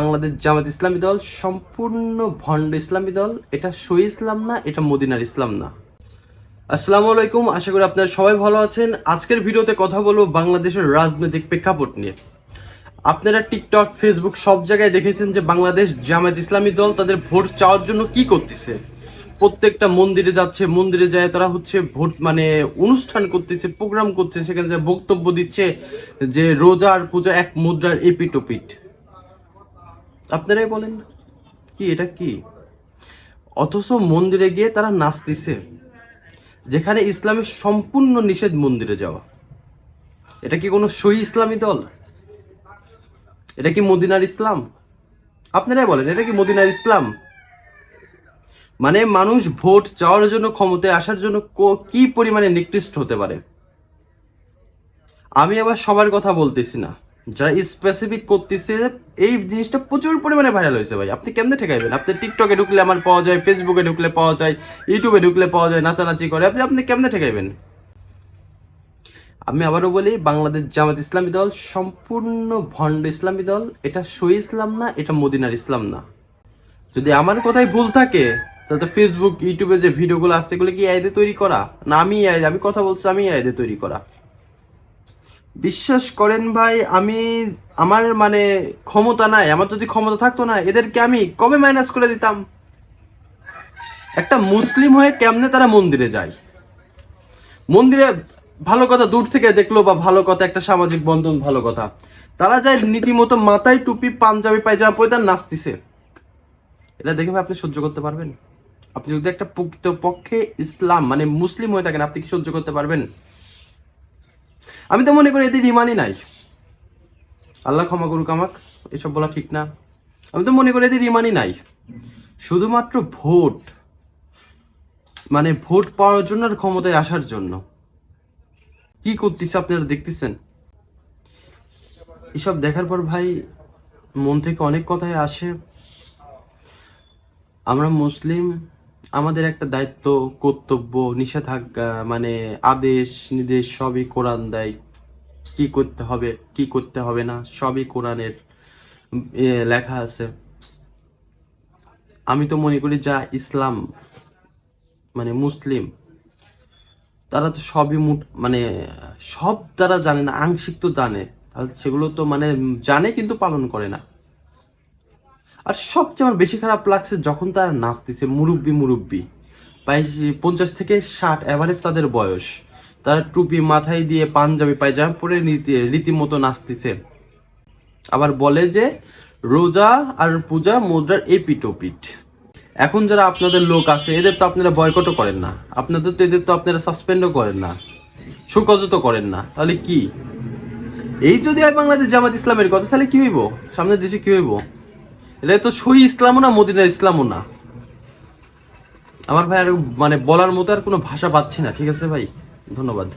বাংলাদেশ জামাত ইসলামী দল সম্পূর্ণ ভণ্ড ইসলামী দল। এটা সই ইসলাম না, এটা মদিনার ইসলাম না। আসসালামু আলাইকুম, আশা করি আপনারা সবাই ভালো আছেন। আজকের ভিডিওতে কথা বলব বাংলাদেশের রাজনৈতিক প্রেক্ষাপট নিয়ে। আপনারা টিকটক, ফেসবুক সব জায়গায় দেখেছেন যে বাংলাদেশ জামাত ইসলামী দল তাদের ভোট চাওয়ার জন্য কি করতেছে। প্রত্যেকটা মন্দিরে যাচ্ছে, মন্দিরে যায় তারা হচ্ছে ভোট মানে অনুষ্ঠান করতেছে, প্রোগ্রাম করছে, সেখানে বক্তব্য দিচ্ছে যে রোজার পূজা এক মুদ্রার এপিট ওপিট আপনারাই বলেন। কি, এটা কি? অথচ মন্দিরে গিয়ে তারা নাচতেছে যেখানে ইসলামের সম্পূর্ণ নিষেধ মন্দিরে যাওয়া। এটা কি কোনো সই ইসলামী দল? এটা কি মদিনার ইসলাম? আপনারাই বলেন, এটা কি মদিনার ইসলাম? মানে মানুষ ভোট চাওয়ার জন্য, ক্ষমতায় আসার জন্য কো- পরিমাণে নিকৃষ্ট হতে পারে? আমি আবার সবার কথা বলতেছি না। যারা স্পেসিফিক করতেছে, এই জিনিসটা প্রচুর পরিমাণে ভাইরাল হয়েছে ভাই। আপনি কেমনে ঠেকাইবেন? আপনি টিকটকে ঢুকলে আমার পাওয়া যায় ফেসবুকে ঢুকলে পাওয়া যায় ইউটিউবে ঢুকলে পাওয়া যায়, নাচানাচি করে। আপনি আপনি কেমনে ঠেকাইবেন? আমি আবারও বলি, বাংলাদেশ জামাত ইসলামী দল সম্পূর্ণ ভণ্ড ইসলামী দল। এটা সই ইসলাম না, এটা মদিনার ইসলাম না। যদি আমার কথাই ভুল থাকে, তাহলে তো ফেসবুক ইউটিউবে যে ভিডিওগুলো আসছে এগুলো কি আইদে তৈরি করা? না, আমি AI আমি কথা বলছি, আমি আইদে তৈরি করা। বিশ্বাস করেন ভাই, আমি, আমার মানে ক্ষমতা নাই, আমার যদি ক্ষমতা থাকতো না, এদেরকে আমি কবে মাইনাস করে দিতাম? একটা মুসলিম হয়ে কেমনে তারা মন্দিরে যায়? মন্দিরে ভালো কথা দূর থেকে দেখল বা ভালো কথা, একটা সামাজিক বন্ধন ভালো কথা। তারা যায় নীতিমতো মাথায় টুপি, পাঞ্জাবি, পায়জামা পরে তার নাচতিছে এটা দেখে আপনি সহ্য করতে পারবেন? আপনি যদি একটা প্রকৃত পক্ষে ইসলাম মানে মুসলিম হয়ে থাকেন, আপনি কি সহ্য করতে পারবেন? আমি তো মনে করি এদের ইমানই নাই। আল্লাহ ক্ষমা করুক আমাক, এসব বলা ঠিক না। আমি তো মনে করি এদের ইমানই নাই। শুধুমাত্র ভোট মানে ভোট পাওয়ার জন্য আর ক্ষমতায় আসার জন্য। কি করতেছে আপনারা দেখতেছেন? এসব দেখার পর ভাই মন থেকে অনেক কথাই আসে। আমরা মুসলিম আমাদের একটা দায়িত্ব, কর্তব্য, নিষেধাজ্ঞা মানে আদেশ, নির্দেশ, সবই কোরআন দেয়। কি করতে হবে, কি করতে হবে না, সবই কোরআনের লেখা আছে। আমি তো মনে করি যা ইসলাম মানে মুসলিম, তারা তো সবই মুট মানে সব তারা জানে না, আংশিক তো জানে। সেগুলো তো মানে জানে কিন্তু পালন করে না। আর সবচেয়ে আমার বেশি খারাপ লাগছে যখন তারা নাচতেছে মুরব্বি মুরব্বি। প্রায় পঞ্চাশ থেকে ষাট অ্যাভারেজ তাদের বয়স। তারা টুপি মাথায় দিয়ে পাঞ্জাবি, পায়জামা পরে রীতি, রীতিমতো নাচতেছে। আবার বলে যে, রোজা আর পূজা মুদ্রার এপিট ওপিট এখন যারা আপনাদের লোক আছে, এদের তো আপনারা বয়কটও করেন না। আপনাদের তো, এদের তো আপনারা সাসপেন্ডও করেন না। সুকজও করেন না। তাহলে কি? এই যদি বাংলাদেশ জামাত ইসলামের কথা, তাহলে কি হইব? সামনের দেশে কি হইব? এটা তো সই ইসলামও না, মদিনার ইসলামও না। আমার ভাই আর মানে বলার মতো আর কোনো ভাষা পাচ্ছি না, ঠিক আছে ভাই? ধন্যবাদ।